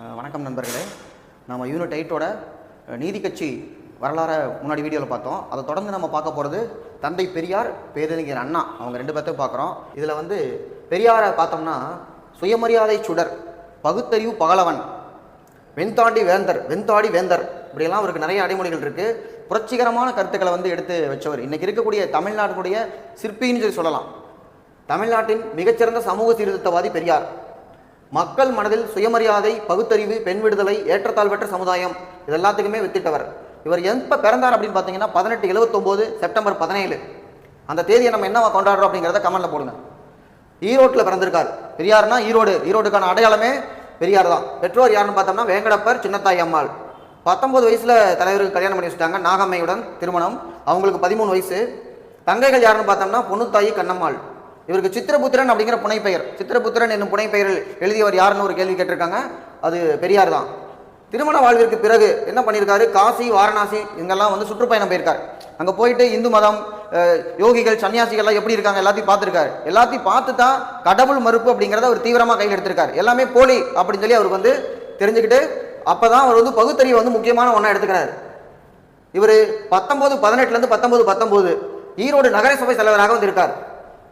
வணக்கம் நண்பர்களே. நம்ம யூனிட் எயிட்டோட நீதி கட்சி வரலாறை முன்னாடி வீடியோவில் பார்த்தோம். அதை தொடர்ந்து நம்ம பார்க்க போகிறது தந்தை பெரியார் பேரறிஞர் அண்ணா. அவங்க ரெண்டு பேர்த்தையும் பார்க்குறோம். இதில் வந்து பெரியாரை பார்த்தோம்னா சுயமரியாதை சுடர் பகுத்தறிவு பகலவன் வெண்தாண்டி வேந்தர் வெண்தாடி வேந்தர் இப்படியெல்லாம் அவருக்கு நிறைய அடைமொழிகள் இருக்குது புரட்சிகரமான கருத்துக்களை வந்து எடுத்து வச்சவர். இன்றைக்கி இருக்கக்கூடிய தமிழ்நாட்டினுடைய சிற்பின்னு சொல்லி சொல்லலாம். தமிழ்நாட்டின் மிகச்சிறந்த சமூக சீர்திருத்தவாதி பெரியார். மக்கள் மனதில் சுயமரியாதை பகுத்தறிவு பெண் விடுதலை ஏற்றத்தாழ்வற்ற சமுதாயம் இது எல்லாத்துக்குமே வித்திட்டவர். இவர் எப்போ பிறந்தார் அப்படின்னு பார்த்தீங்கன்னா பதினெட்டு எழுபத்தொம்போது செப்டம்பர் பதினேழு. அந்த தேதியை நம்ம என்னவா கொண்டாடுறோம் அப்படிங்கிறத கமெண்ட்ல போடுங்க. ஈரோட்டில் பிறந்திருக்கார். பெரியார்னா ஈரோடு. ஈரோடுக்கான அடையாளமே பெரியார் தான். பெற்றோர் யாருன்னு பார்த்தோம்னா வேங்கடப்பர் சின்னத்தாய் அம்மாள். பத்தொம்பது வயசில் தலைவருக்கு கல்யாணம் பண்ணி வச்சுட்டாங்க நாகம்மையுடன் திருமணம். அவங்களுக்கு பதிமூணு வயசு. தங்கைகள் யாருன்னு பார்த்தோம்னா பொண்ணுத்தாயி கண்ணம்மாள். இவருக்கு சித்திரபுத்திரன் அப்படிங்கிற புனைப்பெயர். சித்திரபுத்திரன் என்னும் புனைப்பெயரில் எழுதியவர் யாருன்னு ஒரு கேள்வி கேட்டிருக்காங்க. அது பெரியார் தான். திருமண வாழ்விற்கு பிறகு என்ன பண்ணியிருக்காரு? காசி வாரணாசி இங்கெல்லாம் வந்து சுற்றுப்பயணம் போயிருக்காரு. அங்கே போயிட்டு இந்து மதம் யோகிகள் சன்னியாசிகள்லாம் எப்படி இருக்காங்க எல்லாத்தையும் பார்த்துருக்காரு. எல்லாத்தையும் பார்த்து தான் கடவுள் மறுப்பு அப்படிங்கிறத அவர் தீவிரமாக கையில் எடுத்திருக்காரு. எல்லாமே போலி அப்படின்னு சொல்லி அவருக்கு வந்து தெரிஞ்சுக்கிட்டு அப்போ தான் அவர் வந்து பகுத்தறிவை வந்து முக்கியமான ஒன்றா எடுத்துக்கிறாரு. இவர் பத்தொம்போது பதினெட்டுலேருந்து பத்தொம்போது பத்தொம்போது ஈரோடு நகரசபை தலைவராக வந்திருக்கார்.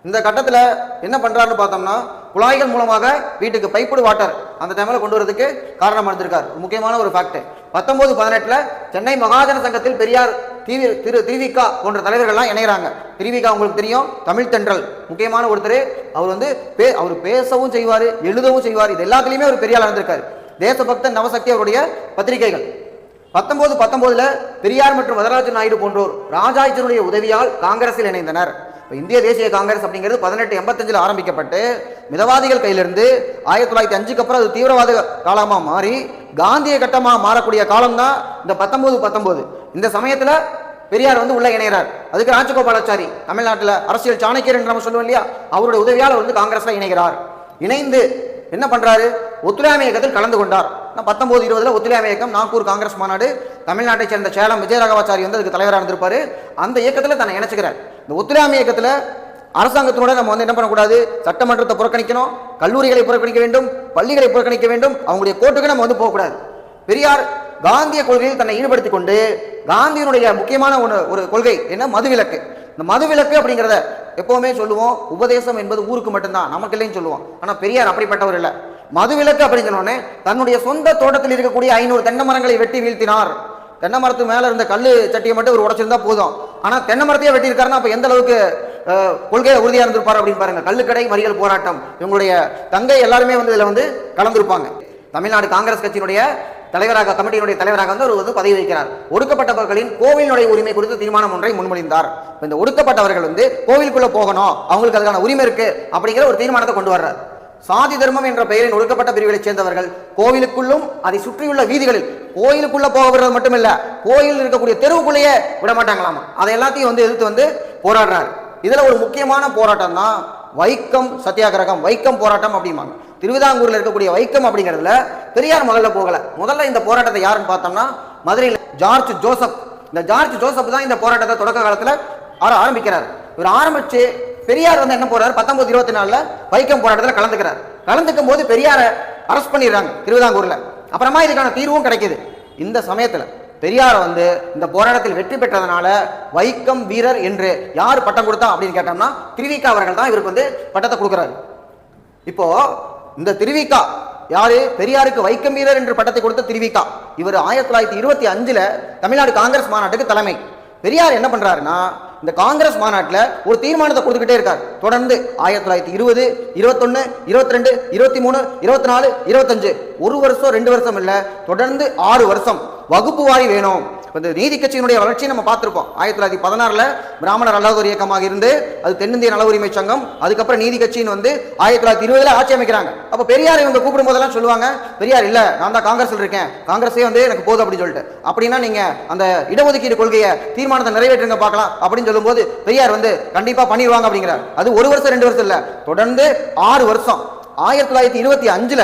இந்த கட்டத்தில் என்ன பண்ணுறாருன்னு பார்த்தோம்னா குழாய்கள் மூலமாக வீட்டுக்கு பைப்புடு வாட்டர் அந்த டைமில் கொண்டு வரதுக்கு காரணமாக இருந்திருக்கார் முக்கியமான ஒரு ஃபேக்ட் பத்தொம்போது பதினெட்டில் சென்னை மகாஜன சங்கத்தில் பெரியார் திரு திரு திருவிக்கா போன்ற தலைவர்கள்லாம் இணைகிறாங்க திருவிக்கா உங்களுக்கு தெரியும் தமிழ் தென்றல். முக்கியமான ஒருத்தர் அவர் வந்து பே அவர் பேசவும் செய்வார் எழுதவும் செய்வார். இது எல்லாத்துலேயுமே அவர் பெரியார் இருந்திருக்காரு தேசபக்தன் நவசக்தி அவருடைய பத்திரிகைகள். பத்தொன்பது பத்தொன்பதுல பெரியார் மற்றும் வரதராஜன் நாயுடு போன்றோர் ராஜாஜனுடைய உதவியால் காங்கிரஸில் இணைந்தனர். இப்போ இந்திய தேசிய காங்கிரஸ் அப்படிங்கிறது பதினெட்டு எண்பத்தஞ்சில் ஆரம்பிக்கப்பட்டு மிதவாதிகள் கையிலிருந்து ஆயிரத்தி தொள்ளாயிரத்தி அஞ்சுக்கு அப்புறம் அது தீவிரவாத காலமாக மாறி காந்திய கட்டமாக மாறக்கூடிய காலம் தான் இந்த பத்தொம்போது பத்தொம்போது இந்த சமயத்தில் பெரியார் வந்து உள்ள இணைகிறார். அதுக்கு ராஜகோபாலாச்சாரி தமிழ்நாட்டில் அரசியல் சாணக்கியர் என்று நம்ம சொல்லுவோம் இல்லையா? அவருடைய உதவியால் வந்து காங்கிரஸில் இணைகிறார். இணைந்து என்ன பண்ணுறாரு ஒத்துழையாமை இயக்கத்தில் கலந்து கொண்டார். நான் பத்தொம்போது இருபதில் ஒத்துழையாமை இயக்கம் நாகூர் காங்கிரஸ் மாநாடு தமிழ்நாட்டை சேர்ந்த சேலம் விஜயராகவாச்சாரி வந்து அதுக்கு தலைவராக இருந்திருப்பாரு. அந்த இயக்கத்தில் தன்னை இணைச்சிக்கிறார் இந்த ஒத்துழையாமை இயக்கத்தில் அரசாங்கத்தினோட நம்ம வந்து என்ன பண்ணக்கூடாது? சட்டமன்றத்தை புறக்கணிக்கணும் கல்லூரிகளை புறக்கணிக்க வேண்டும் பள்ளிகளை புறக்கணிக்க வேண்டும் அவங்களுடைய கோர்ட்டுக்கு நம்ம வந்து போகக்கூடாது. பெரியார் காந்திய கொள்கையில் தன்னை ஈடுபடுத்தி கொண்டு காந்தியினுடைய முக்கியமான ஒன்று ஒரு கொள்கை என்ன? மதுவிலக்கு. இந்த மதுவிலக்கு அப்படிங்கிறத எப்பவுமே சொல்லுவோம் உபதேசம் என்பது ஊருக்கு மட்டும்தான். நமக்கு இல்லைன்னு சொல்லுவோம். ஆனால் பெரியார் அப்படிப்பட்டவர் இல்லை. மதுவிலக்கு அப்படின்னு சொன்னோடனே தன்னுடைய சொந்த தோட்டத்தில் இருக்கக்கூடிய ஐநூறு தென்னை மரங்களை வெட்டி வீழ்த்தினார். தென்னை மரத்து மேல இருந்த கல்லு சட்டியை மட்டும் ஒரு உடைச்சிருந்தா போதும். ஆனா தென்னை மரத்தையே வெட்டியிருக்காருன்னா அப்ப எந்த அளவுக்கு கொள்கையை உறுதியா இருந்திருப்பாரு அப்படின்னு பாருங்க. கல்லுக்கடை மறியல் போராட்டம். இவங்களுடைய தங்கை எல்லாருமே வந்து இதுல வந்து கலந்திருப்பாங்க. தமிழ்நாடு காங்கிரஸ் கட்சியினுடைய தலைவராக கமிட்டியினுடைய தலைவராக வந்து அவர் வந்து பதவி வகிக்கிறார். ஒடுக்கப்பட்டவர்களின் கோவிலுடைய உரிமை குறித்து தீர்மானம் ஒன்றை முன்மொழிந்தார். இந்த ஒடுக்கப்பட்டவர்கள் வந்து கோவிலுக்குள்ள போகணும் அவங்களுக்கு அதுக்கான உரிமை இருக்கு அப்படிங்கிற ஒரு தீர்மானத்தை கொண்டு வர்றார். சாதி தர்மம் என்ற பெயரில் ஒடுக்கப்பட்ட பிரிவுகளைச் சேர்ந்தவர்கள் கோவிலுக்குள்ளும் அதை சுற்றியுள்ள வீதிகளில் கோயிலுக்குள்ள போக விடுறது மட்டுமில்ல கோயில் இருக்கக்கூடிய தெருவுக்குள்ளேயே விட மாட்டாங்களாமா? அதை எல்லாத்தையும் வந்து எதிர்த்து வந்து போராடுறாரு. இதுல ஒரு முக்கியமான போராட்டம் தான் வைக்கம் சத்தியாகிரகம் வைக்கம் போராட்டம் அப்படிம்பாங்க. திருவிதாங்கூரில் இருக்கக்கூடிய வைக்கம் அப்படிங்கிறதுல பெரியார் முதல்ல போகலை. முதல்ல இந்த போராட்டத்தை யாருன்னு பார்த்தோம்னா மதுரையில் ஜார்ஜ் ஜோசப். இந்த ஜார்ஜ் ஜோசப் தான் இந்த போராட்டத்தை தொடக்க காலத்தில் ஆர- ஆரம்பிக்கிறார். இவர் ஆரம்பித்து பெரியார் வந்து என்ன போறாரு? பத்தொன்பது இருபத்தி நாலில் வைக்கம் போராட்டத்தில் கலந்துக்கிறார். கலந்துக்கும் போது பெரியாரை அரெஸ்ட் பண்ணிடுறாங்க திருவிதாங்கூரில். அப்புறமா இதுக்கான தீர்வும் கிடைக்கிது. இந்த சமயத்தில் பெரியார் வந்து இந்த போராட்டத்தில் வெற்றி பெற்றதுனால வைக்கம் வீரர் என்று யார் பட்டம் கொடுத்தா அப்படின்னு கேட்டோம்னா திருவிக்கா அவர்கள் தான் இவருக்கு வந்து பட்டத்தை கொடுக்குறாரு. இப்போ இந்த திருவிக்கா யாரு? பெரியாருக்கு வைக்கம் வீரர் என்று பட்டத்தை கொடுத்த திருவிக்கா. இவர் ஆயிரத்தி தொள்ளாயிரத்தி இருபத்தி அஞ்சுல தமிழ்நாடு காங்கிரஸ் மாநாட்டுக்கு தலைமை. பெரியார் என்ன பண்றாருன்னா இந்த காங்கிரஸ் மாநாட்டில் ஒரு தீர்மானத்தை கொடுத்துக்கிட்டே இருக்கார். தொடர்ந்து ஆயிரத்தி தொள்ளாயிரத்தி இருபது இருபத்தொன்னு இருபத்தி ரெண்டு இருபத்தி மூணு இருபத்தி நாலு இருபத்தஞ்சு. ஒரு வருஷம் ரெண்டு வருஷம் இல்லை தொடர்ந்து ஆறு வருஷம். வகுப்பு வாரி வேணும். இந்த நீதி கட்சியினுடைய வளர்ச்சியை நம்ம பார்த்துருப்போம் ஆயிரத்தி தொள்ளாயிரத்தி பதினாறுல பிராமணர் நலவர் இயக்கமாக இருந்து அது தென்னிந்திய நல உரிமை சங்கம் அதுக்கப்புறம் நீதி கட்சின்னு வந்து ஆயிரத்தி தொள்ளாயிரத்தி இருபதுல ஆட்சி அமைக்கிறாங்க. அப்ப பெரியார் இவங்க கூப்பிடும் போதெல்லாம் சொல்லுவாங்க பெரியார் இல்ல நான் தான் காங்கிரஸ்ல இருக்கேன். காங்கிரஸே வந்து எனக்கு போதும் அப்படின்னு சொல்லிட்டு. அப்படின்னா நீங்க அந்த இடஒதுக்கீடு கொள்கையை தீர்மானத்தை நிறைவேற்றுங்க பார்க்கலாம். அப்படின்னு சொல்லும்போது பெரியார் வந்து கண்டிப்பா பண்ணிடுவாங்க அப்படிங்கிறார். அது ஒரு வருஷம் ரெண்டு வருஷம் இல்ல. தொடர்ந்து ஆறு வருஷம். ஆயிரத்தி தொள்ளாயிரத்தி இருபத்தி அஞ்சுல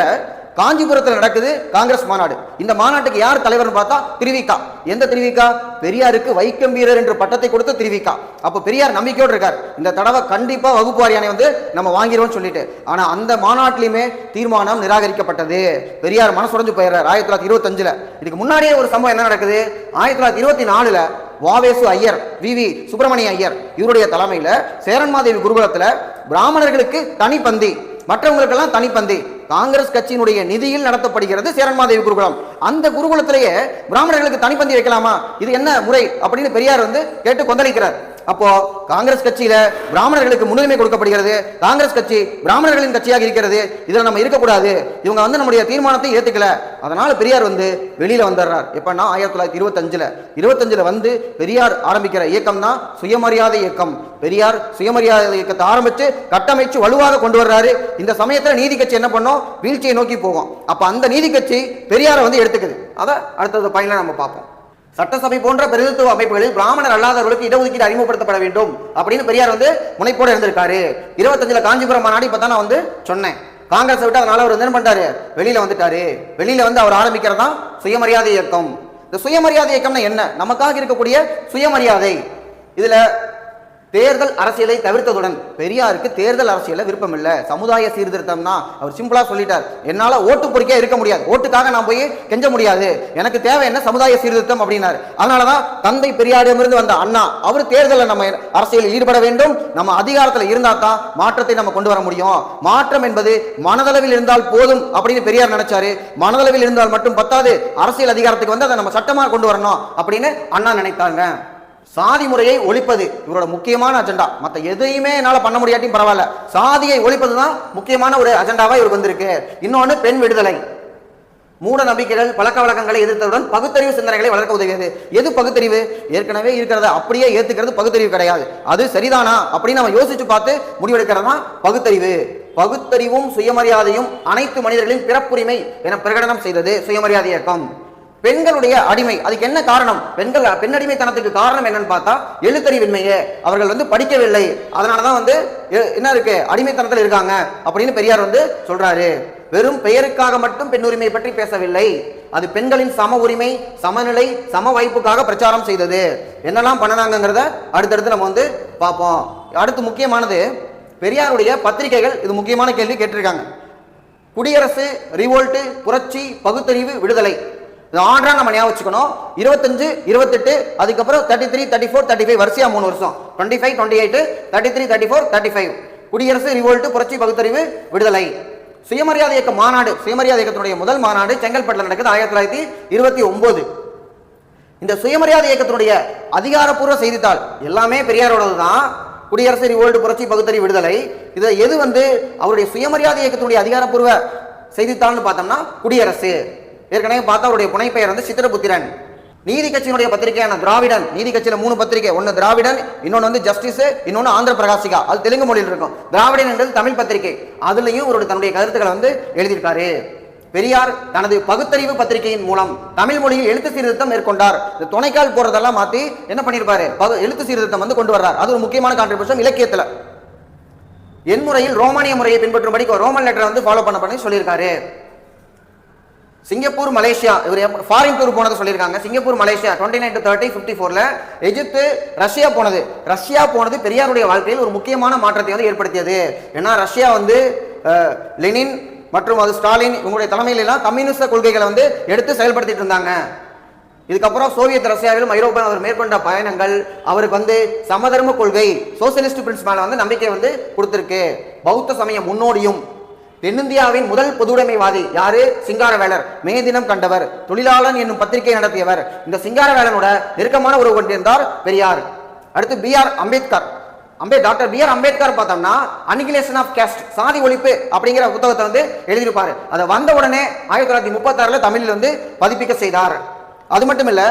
காஞ்சிபுரத்தில் நடக்குது காங்கிரஸ் மாநாடு. இந்த மாநாட்டுக்கு யார் தலைவர்னு பார்த்தா திருவிக்கா. எந்த திருவிக்கா? பெரியாருக்கு வைக்கம் வீரர் என்ற பட்டத்தை கொடுத்த திருவிக்கா. அப்போ பெரியார் நம்பிக்கையோடு இருக்கார். இந்த தடவை கண்டிப்பாக வகுப்பு வாரியானை வந்து நம்ம வாங்கிடுவோம்னு சொல்லிட்டு. ஆனால் அந்த மாநாட்டிலையுமே தீர்மானம் நிராகரிக்கப்பட்டது. பெரியார் மனசுடைஞ்சு போயிடுறார் ஆயிரத்தி தொள்ளாயிரத்தி இருபத்தஞ்சில். இதுக்கு முன்னாடியே ஒரு சம்பவம் என்ன நடக்குது? ஆயிரத்தி தொள்ளாயிரத்தி இருபத்தி நாலுல வாவேசு ஐயர் வி. வி. சுப்பிரமணிய ஐயர் இவருடைய தலைமையில் சேரன்மாதேவி குருகுலத்தில் பிராமணர்களுக்கு தனிப்பந்தி மற்றவங்களுக்கெல்லாம் தனிப்பந்தி காங்கிரஸ் கட்சியினுடைய நிதியில் நடத்தப்படுகிறது சேரன்மாதேவி குருகுலம். அந்த குருகுலத்திலேயே பிராமணர்களுக்கு தனிப்பந்தி வைக்கலாமா? இது என்ன முறை? அப்படின்னு பெரியார் வந்து கேட்டு கொந்தளிக்கிறார். அப்போ காங்கிரஸ் கட்சியில பிராமணர்களுக்கு முன்னுரிமை கொடுக்கப்படுகிறது. காங்கிரஸ் கட்சி பிராமணர்களின் கட்சியாக இருக்கிறது. இதுல நம்ம இருக்கக்கூடாது. இவங்க வந்து நம்முடைய தீர்மானத்தை ஏத்துக்கல. அதனால பெரியார் வந்து வெளியில வந்துடுறார். எப்பன்னா ஆயிரத்தி தொள்ளாயிரத்தி இருபத்தஞ்சுல. இருபத்தஞ்சுல வந்து பெரியார் ஆரம்பிக்கிற இயக்கம் தான் சுயமரியாதை இயக்கம். பெரியார் சுயமரியாதை இயக்கத்தை ஆரம்பிச்சு கட்டமைச்சு வலுவாக கொண்டு வர்றாரு. இந்த சமயத்துல நீதி கட்சி என்ன பண்ணோம்? வீழ்ச்சியை நோக்கி போகும். அப்ப அந்த நீதி கட்சி பெரியாரை வந்து எடுத்துக்குது. அதை அடுத்தது பயனில் நம்ம பார்ப்போம். சட்டசபை போன்ற பிரதித்துவ அமைப்புகளில் பிராமணர் அல்லாதவர்களுக்கு இடஒதுக்கீடு அறிமுகப்படுத்தப்பட வேண்டும் அப்படின்னு பெரியார் வந்து முனைப்போடு இருந்திருக்காரு. இருபத்தஞ்சில் காஞ்சிபுரம் மாநாடு இப்போ தான் நான் வந்து சொன்னேன். காங்கிரஸ் விட்டு அதனால அவர் என்ன பண்ணிட்டாரு. வெளியில வந்துட்டாரு. வெளியில வந்து அவர் ஆரம்பிக்கிறதா? சுயமரியாதை இயக்கம். இந்த சுயமரியாதை இயக்கம்னா என்ன? நமக்காக இருக்கக்கூடிய சுயமரியாதை. இதுல தேர்தல் அரசியலை தவிர்த்ததுடன் பெரியாருக்கு தேர்தல் அரசியலில் விருப்பம் இல்லை சமுதாய சீர்திருத்தம்னா அவர் சிம்பிளாக சொல்லிட்டார். என்னால் ஓட்டு பொறிக்கே இருக்க முடியாது. ஓட்டுக்காக நான் போய் கெஞ்ச முடியாது. எனக்கு தேவை என்ன சமுதாய சீர்திருத்தம் அப்படின்னாரு. அதனாலதான் தந்தை பெரியாரிடமிருந்து வந்த அண்ணா அவர் தேர்தலில் நம்ம அரசியலில் ஈடுபட வேண்டும். நம்ம அதிகாரத்தில் இருந்தால் தான் மாற்றத்தை நம்ம கொண்டு வர முடியும். மாற்றம் என்பது மனதளவில் இருந்தால் போதும் அப்படின்னு பெரியார் நினைச்சாரு. மனதளவில் இருந்தால் மட்டும் பத்தாது. அரசியல் அதிகாரத்துக்கு வந்து அதை நம்ம சட்டமாக கொண்டு வரணும் அப்படின்னு அண்ணா நினைத்தாங்க. சாதி முறையை ஒழிப்பது இவரோட முக்கியமான அஜெண்டா மற்ற எதையுமே என்னால் பண்ண முடியாட்டியும் பரவாயில்ல. சாதியை ஒழிப்பது தான் முக்கியமான ஒரு அஜெண்டாவாக இவருக்கு வந்திருக்கு. இன்னொன்று பெண் விடுதலை. மூட நம்பிக்கைகள் பழக்க வழக்கங்களை எதிர்த்ததுடன் பகுத்தறிவு சிந்தனைகளை வளர்க்க உதவியது. எது பகுத்தறிவு? ஏற்கனவே இருக்கிறத அப்படியே ஏத்துக்கிறது பகுத்தறிவு கிடையாது. அது சரிதானா? அப்படின்னு நம்ம யோசிச்சு பார்த்து முடிவெடுக்கிறது தான் பகுத்தறிவு. பகுத்தறிவும் சுயமரியாதையும் அனைத்து மனிதர்களின் பிறப்புரிமை என பிரகடனம் செய்தது சுயமரியாதை இயக்கம். பெண்களுடைய அடிமை. அதுக்கு என்ன காரணம்? பெண்கள் பெண்ணடிமைத்தனத்துக்கு காரணம் என்னன்னு பார்த்தா எழுத்தறிவின்மையே. அவர்கள் வந்து படிக்கவில்லை. அதனாலதான் வந்து எ- என்ன இருக்கு? அடிமைத்தனத்தில் இருக்காங்க. அப்படின்னு பெரியார் வந்து சொல்றாரு. வெறும் பெயருக்காக மட்டும் பெண் உரிமை பற்றி பேசவில்லை. அது பெண்களின் சம உரிமை சமநிலை சம வாய்ப்புக்காக பிரச்சாரம் செய்தது. என்னெல்லாம் பண்ணனாங்கிறத அடுத்தடுத்து நம்ம வந்து பார்ப்போம். அடுத்து முக்கியமானது பெரியாருடைய பத்திரிகைகள் இது முக்கியமான கேள்வி கேட்டிருக்காங்க. குடியரசு ரிவோல்ட்டு புரட்சி பகுத்தறிவு விடுதலை. இது ஆண்டா நம்ம ஞாபகம் வச்சுக்கணும். இருபத்தஞ்சு இருபத்தெட்டு அதுக்கப்புறம் thirty three thirty four thirty five வரிசையா மூணு வருஷம். Twenty five twenty eight thirty three thirty four thirty five குடியரசு ரிவோல்ட்டு புரட்சி பகுத்தறிவு விடுதலை. சுயமரியாதை இயக்க மாநாடு சுயமரியாதை இயக்கத்தினுடைய முதல் மாநாடு செங்கல்பட்டில் நடக்குது ஆயிரத்தி தொள்ளாயிரத்தி இருபத்தி ஒன்பது இந்த சுயமரியாதை இயக்கத்தினுடைய அதிகாரப்பூர்வ செய்தித்தாள் எல்லாமே பெரியாரோடது தான் குடியரசு ரிவோல்டு புரட்சி பகுத்தறிவு விடுதலை. இதை எது வந்து அவருடைய சுயமரியாதை இயக்கத்தினுடைய அதிகாரப்பூர்வ செய்தித்தாள்னு பார்த்தோம்னா குடியரசு. ஏற்கனவே பார்த்தா அவருடைய புனைப்பெயர் வந்து சித்திரபுத்திரன். நீதி கட்சியினுடைய பத்திரிகையான திராவிடன். நீதி கட்சியில மூணு பத்திரிகை. ஒன்னு திராவிடன் இன்னொன்னு வந்து ஜஸ்டிஸ் இன்னொன்னு ஆந்திர பிரகாசிகா. அது தெலுங்கு மொழியில் இருக்கும். திராவிடன் என்றது தமிழ் பத்திரிகை. அதுலயும் இவருடைய தன்னுடைய கருத்துக்களை வந்து எழுதியிருக்காரு. பெரியார் தனது பகுத்தறிவு பத்திரிகையின் மூலம் தமிழ் மொழியில் எழுத்து சீர்திருத்தம் மேற்கொண்டார். இந்த துணைக்கால் போறதெல்லாம் மாத்தி என்ன பண்ணிருப்பாரு பகு- எழுத்து சீர்திருத்தம் வந்து கொண்டு வர்றார். அது ஒரு முக்கியமான கான்ட்ரிபியூஷன் இலக்கியத்துல. என் முறையில் ரோமானிய முறையை பின்பற்றும்படி ரோமன் லெட்டரை வந்து ஃபாலோ பண்ண பண்ணி சொல்லியிருக்காரு. சிங்கப்பூர் மலேசியா இவர் ஃபாரின் டூர் போனதை சொல்லியிருக்காங்க. Singapore Malaysia twenty nine to thirty fifty ஃபோரில் எஜிப்து ரஷ்யா போனது. ரஷ்யா போனது பெரியாருடைய வாழ்க்கையில் ஒரு முக்கியமான மாற்றத்தை வந்து ஏற்படுத்தியது. ஏன்னா ரஷ்யா வந்து லெனின் மற்றும் அது ஸ்டாலின் இவங்களுடைய தலைமையிலாம் கம்யூனிஸ்ட கொள்கைகளை வந்து எடுத்து செயல்படுத்திட்டு இருந்தாங்க. இதுக்கப்புறம் சோவியத் ரஷ்யாவிலும் ஐரோப்பா அவர் மேற்கொண்ட பயணங்கள் அவருக்கு வந்து சமதர்ம கொள்கை சோசியலிஸ்ட் பிரின்ஸ் மேல வந்து நம்பிக்கை வந்து கொடுத்திருக்கு. பௌத்த சமய முன்னோடியும் தென்னிந்தியாவின் முதல் பொதுவுடைமைவாதி யாரு? சிங்காரவேலர். மே தினம் கண்டவர். தொழிலாளன் என்னும் பத்திரிகை நடத்தியவர். இந்த சிங்காரவேலனோட நெருக்கமான உறவு கொண்டிருந்தார் பெரியார். அடுத்து பி ஆர் அம்பேத்கர். அம்பே டாக்டர் பி ஆர் அம்பேத்கர் பார்த்தோம்னா அனிகிலேஷன் ஆஃப் கேஸ்ட் சாதி ஒழிப்பு அப்படிங்கிற புத்தகத்தை வந்து எழுதியிருப்பார். அதை வந்த உடனே ஆயிரத்தி தொள்ளாயிரத்தி முப்பத்தாறில் தமிழில் வந்து பதிப்பிக்க செய்தார். அது மட்டும் இல்லை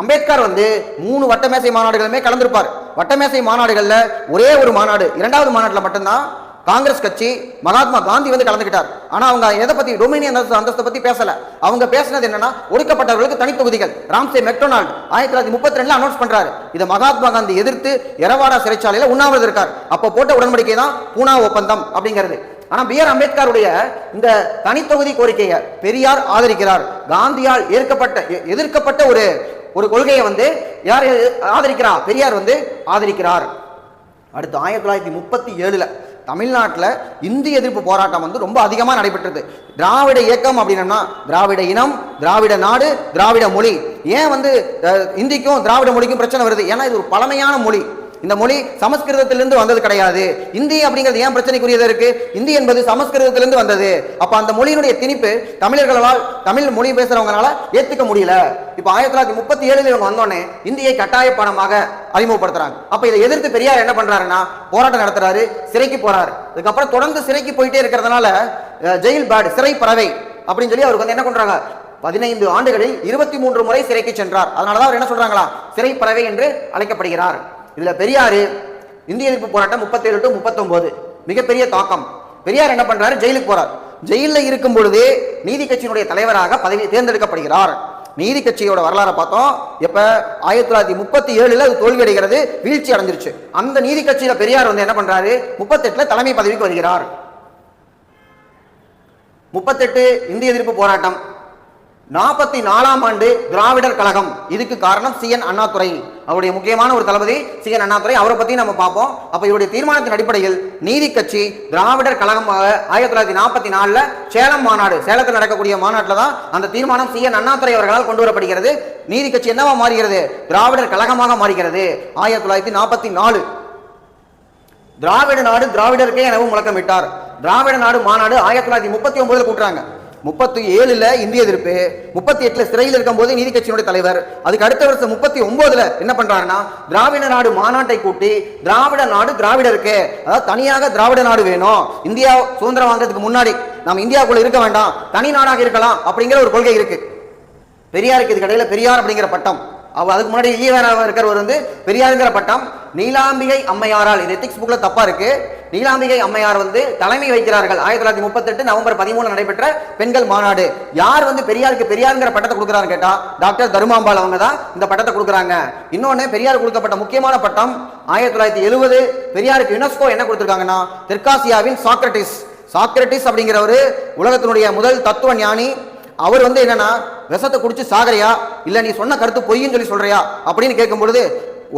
அம்பேத்கர் வந்து மூணு வட்டமேசை மாநாடுகளுமே கலந்திருப்பார். வட்டமேசை மாநாடுகளில் ஒரே ஒரு மாநாடு இரண்டாவது மாநாட்டில் மட்டும்தான் காங்கிரஸ் கட்சி மகாத்மா காந்தி வந்து கலந்துக்கிட்டார். ஆனால் அவங்க எதை பற்றி டொமினியன் அந்தஸ்து அந்தஸ்தை பற்றி பேசலை. அவங்க பேசினது என்னன்னா ஒடுக்கப்பட்டவர்களுக்கு தனித்தொகுதிகள். ராம்சே மெக்டொனால்டு ஆயிரத்தி தொள்ளாயிரத்தி முப்பத்தி ரெண்டில் அனௌன்ஸ் பண்ணுறாரு இதை மகாத்மா காந்தி எதிர்த்து எரவாடா சிறைச்சாலையில் உண்ணாவிரதம் இருக்கார். அப்போ போட்ட உடன்படிக்கை தான் பூனா ஒப்பந்தம் அப்படிங்கிறது. ஆனா பி ஆர் அம்பேத்கருடைய இந்த தனித்தொகுதி கோரிக்கையை பெரியார் ஆதரிக்கிறார். காந்தியால் ஏற்கப்பட்ட எ- எதிர்க்கப்பட்ட ஒரு ஒரு கொள்கையை வந்து யார் ஆதரிக்கிறார் பெரியார் வந்து ஆதரிக்கிறார். அடுத்து ஆயிரத்தி தொள்ளாயிரத்தி முப்பத்தி ஏழுல தமிழ்நாட்டில் இந்தி எதிர்ப்பு போராட்டம் வந்து ரொம்ப அதிகமாக நடைபெற்றது திராவிட இயக்கம் அப்படின்னா திராவிட இனம் திராவிட நாடு திராவிட மொழி. ஏன் வந்து இந்திக்கும் திராவிட மொழிக்கும் பிரச்சனை வருது? ஏன்னா இது ஒரு பழமையான மொழி. இந்த மொழி சமஸ்கிருதத்திலிருந்து வந்தது கிடையாது. இந்தி அப்படிங்கிறது ஏன் பிரச்சனைக்குரியதா இருக்கு? இந்தி என்பது சமஸ்கிருதத்திலிருந்து வந்தது. அப்ப அந்த மொழியினுடைய திணிப்பு தமிழர்களால் தமிழ் மொழி பேசுறவங்களால ஏத்துக்க முடியல. இப்ப ஆயிரத்தி தொள்ளாயிரத்தி முப்பத்தி ஏழுல இவங்க வந்தோடனே இந்தியை கட்டாய பாடமாக அறிமுகப்படுத்துறாங்க. அப்ப இதை எதிர்த்து பெரியார் என்ன பண்றாருன்னா போராட்டம் நடத்துறாரு சிறைக்கு போறாரு. இதுக்கப்புறம் தொடர்ந்து சிறைக்கு போயிட்டே இருக்கிறதுனால ஜெயில் பேர்டு சிறை பறவை அப்படின்னு சொல்லி அவருக்கு வந்து என்ன பண்றாங்க? பதினைந்து ஆண்டுகளில் இருபத்தி மூன்று முறை சிறைக்கு சென்றார். அதனாலதான் அவர் என்ன சொல்றாங்களா? சிறை பறவை என்று அழைக்கப்படுகிறார். இதுல பெரியார் இந்திய எதிர்ப்பு போராட்டம் முப்பத்தேழு டு முப்பத்தொன்பது மிகப்பெரிய தாக்கம். பெரியார் என்ன பண்றாரு? ஜெயிலுக்கு போறார். ஜெயிலில் இருக்கும் பொழுதே நீதி கட்சியினுடைய தலைவராக பதவி தேர்ந்தெடுக்கப்படுகிறார். நீதி கட்சியோட வரலாறை பார்த்தோம். எப்போ? ஆயிரத்தி தொள்ளாயிரத்தி முப்பத்தி ஏழுல அது தோல்வி அடைகிறது வீழ்ச்சி அடைஞ்சிருச்சு. அந்த நீதி கட்சியில பெரியார் வந்து என்ன பண்றாரு? முப்பத்தெட்டுல தலைமை பதவிக்கு வருகிறார். முப்பத்தெட்டு இந்திய எதிர்ப்பு போராட்டம். நாற்பத்தி நாலாம் ஆண்டு திராவிடர் கழகம். இதுக்கு காரணம் சி. என். அண்ணாதுரை. அவருடைய முக்கியமான ஒரு தளபதி சி. என். அண்ணாதுரை. அவரை பத்தி நம்ம பார்ப்போம். அப்ப இவருடைய தீர்மானத்தின் அடிப்படையில் நீதி கட்சி திராவிடர் கழகமாக ஆயிரத்தி தொள்ளாயிரத்தி நாற்பத்தி நாலுல சேலம் மாநாடு சேலத்தில் நடக்கக்கூடிய மாநாட்டில் தான் அந்த தீர்மானம் சி. என். அண்ணாதுரை அவர்களால் கொண்டு வரப்படுகிறது. நீதி கட்சி என்னவா மாறுகிறது? திராவிடர் கழகமாக மாறுகிறது. ஆயிரத்தி தொள்ளாயிரத்தி நாற்பத்தி நாலு. திராவிட நாடு திராவிடருக்கே எனவும் முழக்கமிட்டார். திராவிட நாடு மாநாடு ஆயிரத்தி தொள்ளாயிரத்தி முப்பத்தி ஒன்பதுல கூட்டுறாங்க. முப்பத்தி ஏழுல இந்திய எதிர்ப்பு முப்பத்தி எட்டுல சிறையில் இருக்கும் போது நீதி கட்சியினுடைய தலைவர் அதுக்கு அடுத்த வருஷம் முப்பத்தி ஒன்பதுல என்ன பண்றாருன்னா திராவிட நாடு மாநாட்டை கூட்டி திராவிட நாடு திராவிடருக்கு அதாவது தனியாக திராவிட நாடு வேணும் இந்தியா சுதந்திரம் வாங்குறதுக்கு முன்னாடி நம்ம இந்தியாவுக்குள்ள இருக்க வேண்டாம் தனி நாடாக இருக்கலாம் அப்படிங்கிற ஒரு கொள்கை இருக்கு. பெரியாருக்கு இதுக்கு இடையில பெரியார் அப்படிங்கிற பட்டம் அவ அதுக்கு முன்னாடி ஈவேராக இருக்கிறவர் வந்து பெரியாருங்கிற பட்டம் நீலாம்பிகை அம்மையாரால் இது எத்திக்ஸ் புக்ல தப்பா இருக்கு. நீலாம்பிகை அம்மையார் வந்து தலைமை வைக்கிறார்கள் ஆயிரத்தி தொள்ளாயிரத்தி முப்பத்தெட்டு நவம்பர் பதிமூணு நடைபெற்ற பெண்கள் மாநாடு. யார் வந்து பெரியாருக்கு பெரியாருங்கிற பட்டத்தை கொடுக்குறாரு கேட்டா டாக்டர் தருமாம்பாள் அவங்க தான் இந்த பட்டத்தை கொடுக்குறாங்க. இன்னொன்னு பெரியார் கொடுக்கப்பட்ட முக்கியமான பட்டம் ஆயிரத்தி தொள்ளாயிரத்தி எழுபது பெரியாருக்கு யுனெஸ்கோ என்ன கொடுத்துருக்காங்கன்னா தெற்காசியாவின் சாக்ரட்டிஸ். சாக்ரட்டிஸ் அப்படிங்கிறவர் உலகத்தினுடைய முதல் தத்துவ ஞானி. அவர் வந்து என்னன்னா விஷத்தை குடிச்சு சாகரியா இல்ல நீ சொன்ன கருத்து பொய்ன்னு சொல்லி சொல்றியா? அப்படின்னு கேட்கும் பொழுது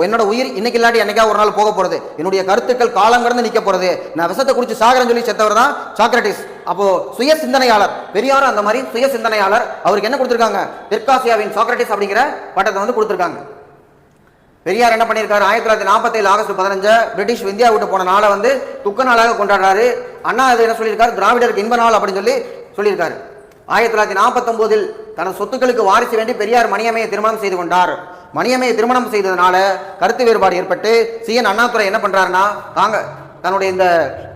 என்னோட உயிர் இன்னைக்கு இல்லாட்டி என்னைக்கா ஒரு நாள் போக போறது? என்னுடைய கருத்துக்கள் காலம் கடந்து நிக்க போறது. நான் விஷத்தை குடிச்சு சாகரன்னு சொல்லி செத்தவர் தான் சாக்ரட்டிஸ் அப்போ சுய சிந்தனையாளர் பெரியார் அந்த மாதிரி சுய சிந்தனையாளர் அவருக்கு என்ன கொடுத்துருக்காங்க? தெற்காசியாவின் சாக்ரட்டிஸ் அப்படிங்கிற பட்டத்தை வந்து கொடுத்துருக்காங்க. பெரியார் என்ன பண்ணியிருக்காரு? ஆயிரத்தி தொள்ளாயிரத்தி நாற்பத்தேழு ஆகஸ்ட் பதினஞ்சு பிரிட்டிஷ் இந்தியா விட்டு போன நாளை வந்து துக்க நாளாக கொண்டாடுறாரு. அண்ணா அது என்ன சொல்லியிருக்காரு? திராவிடருக்கு இன்ப நாள் அப்படின்னு சொல்லி சொல்லியிருக்காரு. ஆயிரத்தி தொள்ளாயிரத்தி நாற்பத்தொம்போதில் தனது சொத்துக்களுக்கு வாரிசு வேண்டி பெரியார் மணியமையை திருமணம் செய்து கொண்டார். மணியம்மையை திருமணம் செய்ததுனால கருத்து வேறுபாடு ஏற்பட்டு சிஎன் அண்ணாதுரை என்ன பண்றாருன்னா தாங்க தன்னுடைய இந்த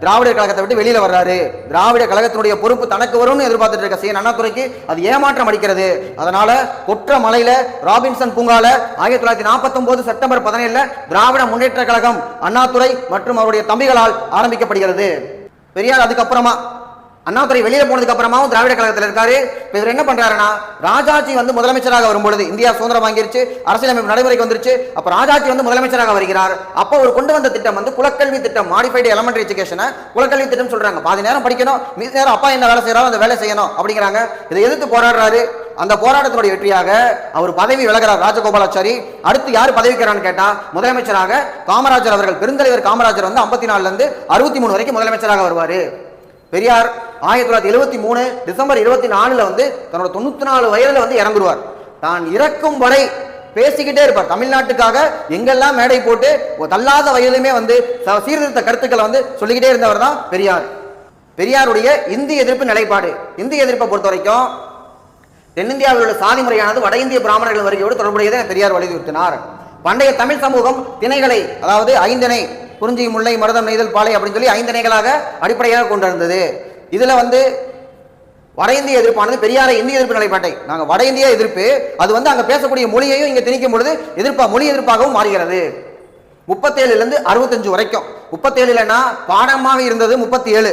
திராவிடர் கழகத்தை விட்டு வெளியில வர்றாரு. திராவிட கழகத்தினுடைய பொறுப்பு தனக்கு வரும்னு எதிர்பார்த்துட்டு இருக்க சிஎன் அண்ணாதுரைக்கு அது ஏமாற்றம் அடிக்கிறது. அதனால கொற்ற மலையில ராபின்சன் பூங்கால ஆயிரத்தி தொள்ளாயிரத்தி நாற்பத்தி செப்டம்பர் பதினேழுல திராவிட முன்னேற்ற கழகம் அண்ணாதுரை மற்றும் அவருடைய தம்பிகளால் ஆரம்பிக்கப்படுகிறது. பெரியார் அதுக்கப்புறமா அண்ணாதுரை வெளியில போனதுக்கு அப்புறமாவும் திராவிட கழகத்தில் இருக்காரு. இவர் என்ன பண்றாருன்னா ராஜாஜி வந்து முதலமைச்சராக வரும்பொழுது இந்தியா சுதந்திரம் வாங்கிருச்சு அரசியலமைப்பு நடைமுறைக்கு வந்துருச்சு. அப்ப ராஜாஜி வந்து முதலமைச்சராக வருகிறார். அப்ப ஒரு கொண்டு வந்த திட்டம் வந்து குலக்கல்வி திட்டம் மாடிஃபைடு எலமெண்டரி எஜுகேஷனை குலக்கல்வி திட்டம் சொல்றாங்க. பாதி நேரம் படிக்கணும் மீதி நேரம் அப்பா என்ன வேலை செய்யறாரோ அந்த வேலை செய்யணும் அப்படிங்கிறாங்க. இதை எதிர்த்து போராடுறாரு. அந்த போராட்டத்தினுடைய வெற்றியாக அவர் பதவி விலகிறார் ராஜகோபாலாச்சாரி. அடுத்து யார் பதவிக்கிறான்னு கேட்டா முதலமைச்சராக காமராஜர் அவர்கள் பெருந்தலைவர் காமராஜர் வந்து ஐம்பத்தி நாலுல இருந்து அறுபத்தி மூணு வரைக்கும் முதலமைச்சராக வருவாரு. பெரியார் ஆயிரத்தி தொள்ளாயிரத்தி எழுபத்தி மூணு டிசம்பர் இருபத்தி நாலில் வந்து தன்னோட தொண்ணூத்தி நாலு வயதில் வந்து இறங்குருவார் தான் இறக்கும் வரை பேசிக்கிட்டே இருப்பார். தமிழ்நாட்டுக்காக எங்கெல்லாம் மேடை போட்டு தள்ளாத வயதிலுமே வந்து ச- சீர்திருத்த கருத்துக்களை வந்து சொல்லிக்கிட்டே இருந்தவர் தான் பெரியார். பெரியாருடைய இந்திய எதிர்ப்பு நிலைப்பாடு. இந்திய எதிர்ப்பை பொறுத்த வரைக்கும் தென்னிந்தியாவில் உள்ள சாதி முறையானது வட இந்திய பிராமணர்கள் வருகையோடு தொடர்புடையதை பெரியார் வலியுறுத்தினார். பண்டைய தமிழ் சமூகம் திணைகளை அதாவது ஐந்திணை குறிஞ்சி முல்லை மருதம் நெய்தல் பாலை அப்படின்னு சொல்லி ஐந்திணைகளாக அடிப்படையாக கொண்டிருந்தது. இதில் வந்து வட இந்திய எதிர்ப்பானது பெரியார இந்திய எதிர்ப்பு நிலைப்பாட்டை நாங்கள் வட இந்திய எதிர்ப்பு அது வந்து அங்கே பேசக்கூடிய மொழியையும் இங்கே திணிக்கும் பொழுது எதிர்ப்பா மொழி எதிர்ப்பாகவும் மாறுகிறது. முப்பத்தேழுலேருந்து அறுபத்தஞ்சு வரைக்கும். முப்பத்தேழுலன்னா பாடமாக இருந்தது முப்பத்தி ஏழு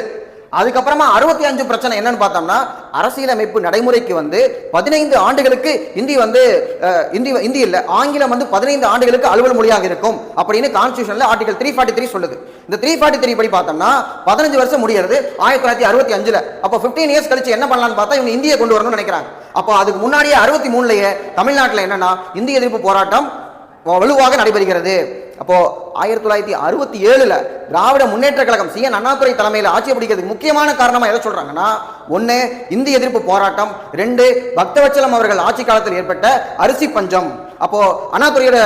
அதுக்கப்புறமா அறுபத்தி அஞ்சு பிரச்சனை என்னன்னு பார்த்தோம்னா அரசியலமைப்பு நடைமுறைக்கு வந்து பதினைந்து ஆண்டுகளுக்கு இந்தி வந்து இந்தி இந்தி இல்லை ஆங்கிலம் வந்து பதினைந்து ஆண்டுகளுக்கு அலுவல் மொழியாக இருக்கும் அப்படின்னு கான்ஸ்டியூஷன்ல ஆர்டிகல் த்ரீ ஃபார்ட்டி த்ரீ சொல்லுது. இந்த த்ரீ ஃபார்ட்டி த்ரீ படி பார்த்தோம்னா பதினஞ்சு வருஷம் முடியறது ஆயிரத்தி தொள்ளாயிரத்தி அறுபத்தி அஞ்சுல. அப்போ ஃபிஃப்டீன் இயர்ஸ் கழிச்சு என்ன பண்ணலாம்னு பார்த்தா இவங்க இந்தியை கொண்டு வரணும்னு நினைக்கிறாங்க. அப்போ அதுக்கு முன்னாடியே அறுபத்தி மூணுலயே தமிழ்நாட்டில் என்னன்னா இந்திய எதிர்ப்பு போராட்டம் வலுவாக நடைபெறுகிறது. அப்போது ஆயிரத்தி தொள்ளாயிரத்தி அறுபத்தி ஏழில் திராவிட முன்னேற்ற கழகம் சி. என். அண்ணாதுரை தலைமையில் ஆட்சி பிடிக்கிறதுக்கு முக்கியமான காரணமாக எதை சொல்கிறாங்கன்னா ஒன்று இந்திய எதிர்ப்பு போராட்டம் ரெண்டு பக்தவச்சலம் அவர்கள் ஆட்சி காலத்தில் ஏற்பட்ட அரிசி பஞ்சம். அப்போது அண்ணாதுரையோட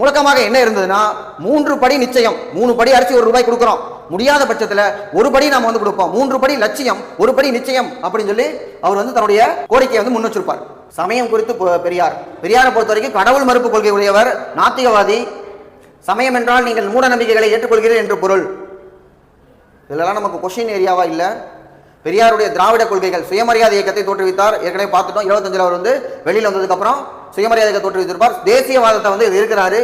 முழக்கமாக என்ன இருந்ததுன்னா மூன்று படி நிச்சயம் மூணு படி அரிசி ஒரு ரூபாய் கொடுக்குறோம். முடியாத பட்சத்தில் ஒரு படி நாம் வந்து கொடுப்போம். மூன்று படி லட்சியம் ஒரு படி நிச்சயம் அப்படின்னு சொல்லி அவர் வந்து தன்னுடைய கோரிக்கையை வந்து முன் வச்சிருப்பார் சமயம் குறித்து பெரியார். பெரியாரை பொறுத்த வரைக்கும் கடவுள் மறுப்பு கொள்கை உடையவர் நாத்திகவாதி சமயம் என்றால் நீங்கள் மூட நம்பிக்கைகளை ஏற்றுக்கொள்கிறீர்கள் என்று பொருள். இதெல்லாம் நமக்கு கொஷின் ஏரியாவா இல்லை. பெரியாருடைய திராவிட கொள்கைகள் சுயமரியாதை இயக்கத்தை தோற்றுவித்தார். ஏற்கனவே பார்த்துட்டோம் இருபத்தஞ்சில் அவர் வந்து வெளியில் வந்ததுக்கப்புறம் சுயமரியாதை தோற்றுவித்திருப்பார். தேசியவாதத்தை வந்து இது இருக்கிறாரு.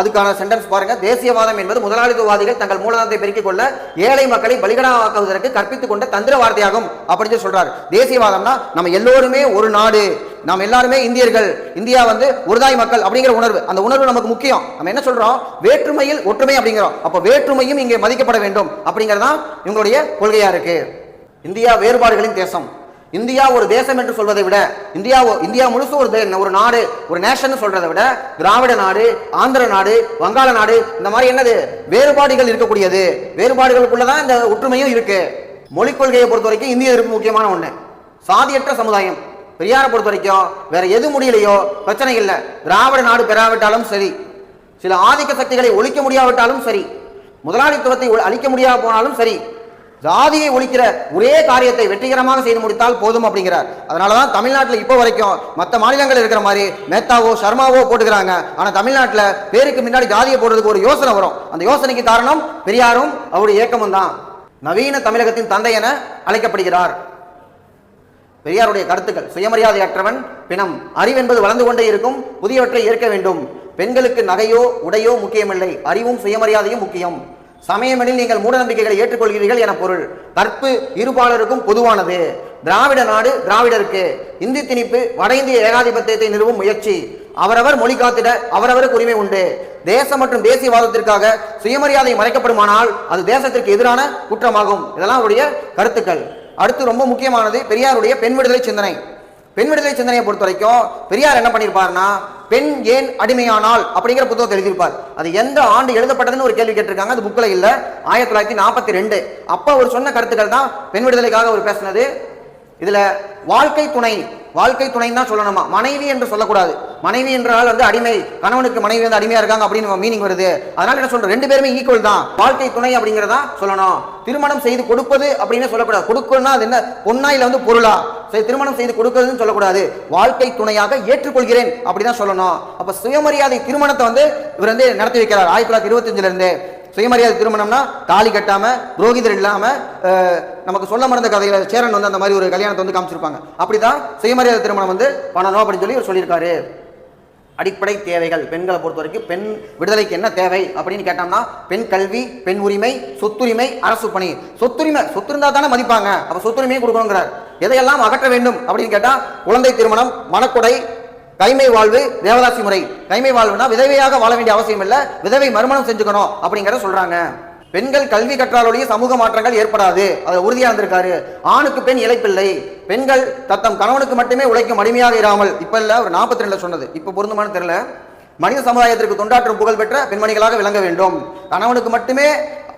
அதுக்கான சென்டென்ஸ் பாருங்க. தேசியவாதம் என்பது முதலாளித்துவவாதிகள் தங்கள் மூலதனத்தை பெருக்கிக் கொள்ள ஏழை மக்களை பலிகடாவாக்குவதற்கு கற்பித்துக் கொண்ட தந்திர வார்த்தையாகும் அப்படின்னு சொல்லி சொல்றாரு. தேசியவாதம்னா நம்ம எல்லோருமே ஒரு நாடு. நாம் எல்லாருமே இந்தியர்கள். இந்தியா வந்து ஒருதாய் மக்கள் அப்படிங்கிற உணர்வு. அந்த உணர்வு நமக்கு முக்கியம். நம்ம என்ன சொல்றோம்? வேற்றுமையில் ஒற்றுமை அப்படிங்கிறோம். அப்ப வேற்றுமையும் இங்கே மதிக்கப்பட வேண்டும் அப்படிங்கறதுதான் இவங்களுடைய கொள்கையா இருக்கு. இந்தியா வேறுபாடுகளின் தேசம். இந்தியா ஒரு தேசம் என்று சொல்வதை விட இந்தியா இந்தியா முழுசு ஒரு தே- ஒரு நாடு ஒரு நேஷன் சொல்றதை விட திராவிட நாடு ஆந்திர நாடு வங்காள நாடு இந்த மாதிரி என்னது? வேறுபாடுகள் இருக்கக்கூடியது. வேறுபாடுகளுக்குள்ளதான் இந்த ஒற்றுமையும் இருக்கு. மொழிக் கொள்கையை பொறுத்த வரைக்கும் இந்திய இருப்பு முக்கியமான ஒன்று சாதியற்ற சமுதாயம். பெரியாரை பொறுத்த வரைக்கும் வேற எது முடியலையோ பிரச்சனை இல்லை. திராவிட நாடு பெறாவிட்டாலும் சரி. சில ஆதிக்க சக்திகளை ஒழிக்க முடியாவிட்டாலும் சரி. முதலாளித்துவத்தை அழிக்க முடியாது போனாலும் சரி. ஜாதியை ஒழிக்கிற ஒரே காரியத்தை வெற்றிகரமாக செய்து முடித்தால் போதும் அப்படிங்கிறார். அதனால தான் தமிழ்நாட்டில் இப்போ வரைக்கும் மற்ற மாநிலங்கள் இருக்கிற மாதிரி மேத்தாவோ சர்மாவோ போட்டுக்கிறாங்க. ஆனால் தமிழ்நாட்டில் பேருக்கு முன்னாடி ஜாதியை போடுறதுக்கு ஒரு யோசனை வரும். அந்த யோசனைக்கு காரணம் பெரியாரும் அவருடைய இயக்கமும் தான். நவீன தமிழகத்தின் தந்தை என அழைக்கப்படுகிறார். பெரியாருடைய கருத்துக்கள் சுயமரியாதையற்றவன் பிணம் அறிவென்பது வளர்ந்து கொண்டே இருக்கும் புதியவற்றை ஏற்க வேண்டும். பெண்களுக்கு நகையோ உடையோ முக்கியமில்லை. அறிவும் சுயமரியாதையும் முக்கியம். சமயமெனில் நீங்கள் மூடநம்பிக்கைகளை ஏற்றுக்கொள்கிறீர்கள் என பொருள். கற்பு இருபாலருக்கும் பொதுவானது. திராவிட நாடு திராவிடருக்கு. இந்தி திணிப்பு வட இந்திய ஏகாதிபத்தியத்தை நிறுவும் முயற்சி. அவரவர் மொழி காத்திட அவரவருக்கு உரிமை உண்டு. தேசம் மற்றும் தேசியவாதத்திற்காக சுயமரியாதை மறைக்கப்படுமானால் அது தேசத்திற்கு எதிரான குற்றமாகும். இதெல்லாம் அவருடைய கருத்துக்கள். அடுத்து ரொம்ப முக்கியமானது பெரியாருடைய பெண் விடுதலை சிந்தனை. பெண் விடுதலை சிந்தனையை பொறுத்த வரைக்கும் பெரியார் என்ன பண்ணியிருப்பாருன்னா பெண் ஏன் அடிமையானால் அப்படிங்கிற புத்தகத்தை எழுதியிருப்பார். அது எந்த ஆண்டு எழுதப்பட்டதுன்னு ஒரு கேள்வி கேட்டிருக்காங்க. அது புக்கில் இல்லை. ஆயிரத்தி தொள்ளாயிரத்தி நாற்பத்தி ரெண்டு. அப்போ அவர் சொன்ன கருத்துக்கள் தான் பெண் விடுதலைக்காக அவர் பேசினது. இதில் வாழ்க்கை துணை வாழ்க்கை துணைன்னு தான் சொல்லணுமா? மனைவி என்று சொல்லக்கூடாது. மனைவி என்றால் வந்து அடிமை கணவனுக்கு மனைவி வந்து அடிமையா இருக்காங்க அப்படின்னு மீனிங் வருது. அதனால என்ன சொல்றோம்? ரெண்டு பேருமே ஈக்குவல் தான். வாழ்க்கை துணை அப்படிங்கிறதா சொல்லணும். திருமணம் செய்து கொடுப்பது அப்படின்னு சொல்லக்கூடாது. கொடுக்கணும்னா அது என்ன? பொண்ணா இல்ல வந்து பொருளா. சரி திருமணம் செய்து கொடுக்கறதுன்னு சொல்லக்கூடாது. வாழ்க்கை துணையாக ஏற்றுக்கொள்கிறேன் அப்படிதான் சொல்லணும். அப்ப சுயமரியாதை திருமணத்தை வந்து இவர் வந்து நடத்தி வைக்கிறார். ஆயிரத்தி தொள்ளாயிரத்தி இருபத்தஞ்சுல இருந்து. சுயமரியாதை திருமணம்னா தாலி கட்டாம புரோகிதர் இல்லாம நமக்கு சொல்ல மறந்த கதையில சேரன் வந்து அந்த மாதிரி ஒரு கல்யாணத்தை வந்து காமிச்சிருப்பாங்க. அப்படிதான் சுயமரியாதை திருமணம் வந்து பண்ணணும் அப்படின்னு சொல்லி இவர் சொல்லியிருக்காரு. அடிப்படை தேவைகள். பெண்களை பொறுத்த வரைக்கும் பெண் விடுதலைக்கு என்ன தேவை அப்படின்னு கேட்டோம்னா பெண் கல்வி பெண் உரிமை சொத்துரிமை அரசு பணி. சொத்துரிமை சொத்து இருந்தால் தானே மதிப்பாங்க. அப்போ சொத்துரிமையும் கொடுக்கணுங்கிறார். எதையெல்லாம் அகற்ற வேண்டும் அப்படின்னு கேட்டால் குழந்தை திருமணம் மணக்குடை கைமை வாழ்வு தேவதாசி முறை. கைமை வாழ்வுனா விதவையாக வாழ வேண்டிய அவசியம் இல்லை. விதவை மறுமணம் செஞ்சுக்கணும் அப்படிங்கிறத சொல்கிறாங்க பெண்கள் கல்வி கற்றாலொழிய சமூக மாற்றங்கள் ஏற்படாது. அதை உறுதியாக இருந்திருக்காரு. ஆணுக்கு பெண் இழைப்பில்லை. பெண்கள் தத்தம் கணவனுக்கு மட்டுமே உழைக்கும் அடிமையாக இராமல் இப்ப இல்ல ஒரு நாற்பத்தி ரெண்டுல சொன்னது. இப்ப பொருந்துமான்னு தெரியல. மனித சமுதாயத்திற்கு தொண்டாற்றும் புகழ் பெற்ற பெண்மணிகளாக விளங்க வேண்டும். கணவனுக்கு மட்டுமே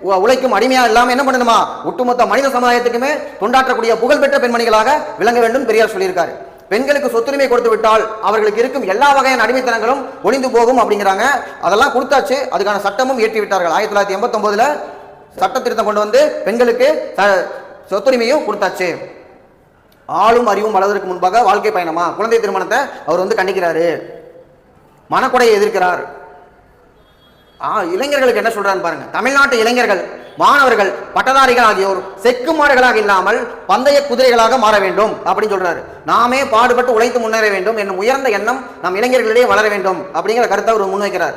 உழைக்கும் அடிமையா இல்லாம என்ன பண்ணணுமா? ஒட்டுமொத்த மனித சமுதாயத்துக்குமே தொண்டாற்றக்கூடிய புகழ்பெற்ற பெண்மணிகளாக விளங்க வேண்டும் பெரியார் சொல்லியிருக்காரு. பெண்களுக்கு சொத்துரிமை கொடுத்து விட்டால் அவர்களுக்கு இருக்கும் எல்லா வகையான அடிமைத்தனங்களும் ஒளிந்து போகும் அப்படிங்கிறாங்க. அதெல்லாம் கொடுத்தாச்சு. அதுக்கான சட்டமும் இயற்றி விட்டார்கள் ஆயிரத்தி தொள்ளாயிரத்தி எண்பத்தொன்பதுல சட்ட திருத்தம் கொண்டு வந்து பெண்களுக்கு சொத்துரிமையும் கொடுத்தாச்சு. ஆளும் அறிவும் வளர்வதற்கு முன்பாக வாழ்க்கை பயணமா? குழந்தை திருமணத்தை அவர் வந்து கண்டிக்கிறாரு. மனக்கொடையை எதிர்க்கிறார். இளைஞர்களுக்கு என்ன சொல்றான்னு பாருங்க. தமிழ்நாட்டு இளைஞர்கள் மாணவர்கள் பட்டதாரிகள் ஆகியோர் செக்கு மாடுகளாக இல்லாமல் பந்தய குதிரைகளாக மாற வேண்டும் அப்படின்னு சொல்றாரு. நாமே பாடுபட்டு உழைத்து முன்னேற வேண்டும் என்னும் உயர்ந்த எண்ணம் நம் இளைஞர்களிடையே வளர வேண்டும் அப்படிங்கிற கருத்தை அவர் முன்வைக்கிறார்.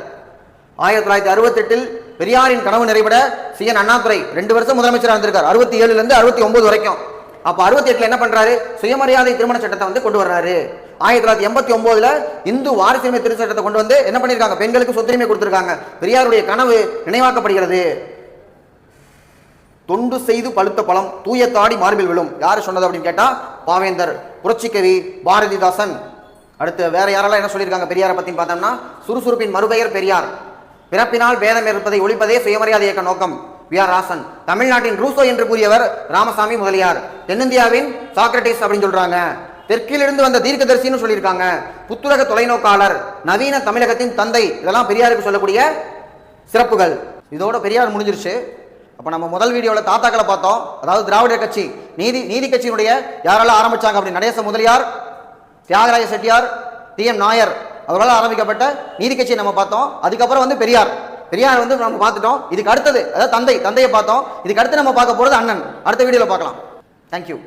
ஆயிரத்தி தொள்ளாயிரத்தி அறுபத்தெட்டில் பெரியாரின் கனவு நிறைவிட சி. என். அண்ணாதுரை ரெண்டு வருஷம் முதலமைச்சராக இருந்திருக்கார். அறுபத்தி ஏழுல இருந்து அறுபத்தி ஒன்பது வரைக்கும். அப்ப அறுபத்தி எட்டுல என்ன பண்றாரு? சுயமரியாதை திருமண சட்டத்தை வந்து கொண்டு வர்றாரு. ஆயிரத்தி தொள்ளாயிரத்தி எண்பத்தி ஒன்பதுல இந்து வாரிசுரிமை திருத்த சட்டத்தை கொண்டு வந்து என்ன பண்ணியிருக்காங்க பெண்களுக்கு சொத்துரிமை கொடுத்திருக்காங்க. பெரியாருடைய கனவு நினைவாக்கப்படுகிறது. தொண்டு செய்து பழுத்த பழம் தூய தாடி மார்பில் விழும். யார் சொன்னது அப்படின்னு கேட்டா பாவேந்தர் புரட்சிக்கவி பாரதிதாசன். அடுத்து வேற யாரெல்லாம் என்ன சொல்லியிருக்காங்க பெரியாரை பத்தின்னு பார்த்தோம்னா சுறுசுறுப்பின் மறுபெயர் பெரியார். பிறப்பினால் பேதம் இருப்பதை ஒழிப்பதே சுயமரியாதை இயக்க நோக்கம். வி. ஆர். ராசன். தமிழ்நாட்டின் ரூசோ என்று கூறியவர் ராமசாமி முதலியார். தென்னிந்தியாவின் சாக்ரட்டிஸ் அப்படின்னு சொல்றாங்க. தெற்கிலிருந்து வந்த தீர்க்கதரிசின்னு சொல்லியிருக்காங்க. புத்துலக தொலைநோக்காளர் நவீன தமிழகத்தின் தந்தை இதெல்லாம் பெரியாருக்கு சொல்லக்கூடிய சிறப்புகள். இதோட பெரியார் முடிஞ்சிருச்சு. அப்போ நம்ம முதல் வீடியோவில் தாத்தாக்களை பார்த்தோம். அதாவது திராவிடர் கட்சி நீதி நீதி கட்சியினுடைய யாரெல்லாம் ஆரம்பித்தாங்க அப்படி நடேச முதலியார் தியாகராஜ செட்டியார் டி எம் நாயர் அவர்களால் ஆரம்பிக்கப்பட்ட நீதி கட்சியை நம்ம பார்த்தோம். அதுக்கப்புறம் வந்து பெரியார். பெரியார் வந்து நம்ம பார்த்துட்டோம். இதுக்கு அடுத்தது அதாவது தந்தை தந்தையை பார்த்தோம். இதுக்கு அடுத்து நம்ம பார்க்க போகிறது அண்ணன். அடுத்த வீடியோவில் பார்க்கலாம். தேங்க்யூ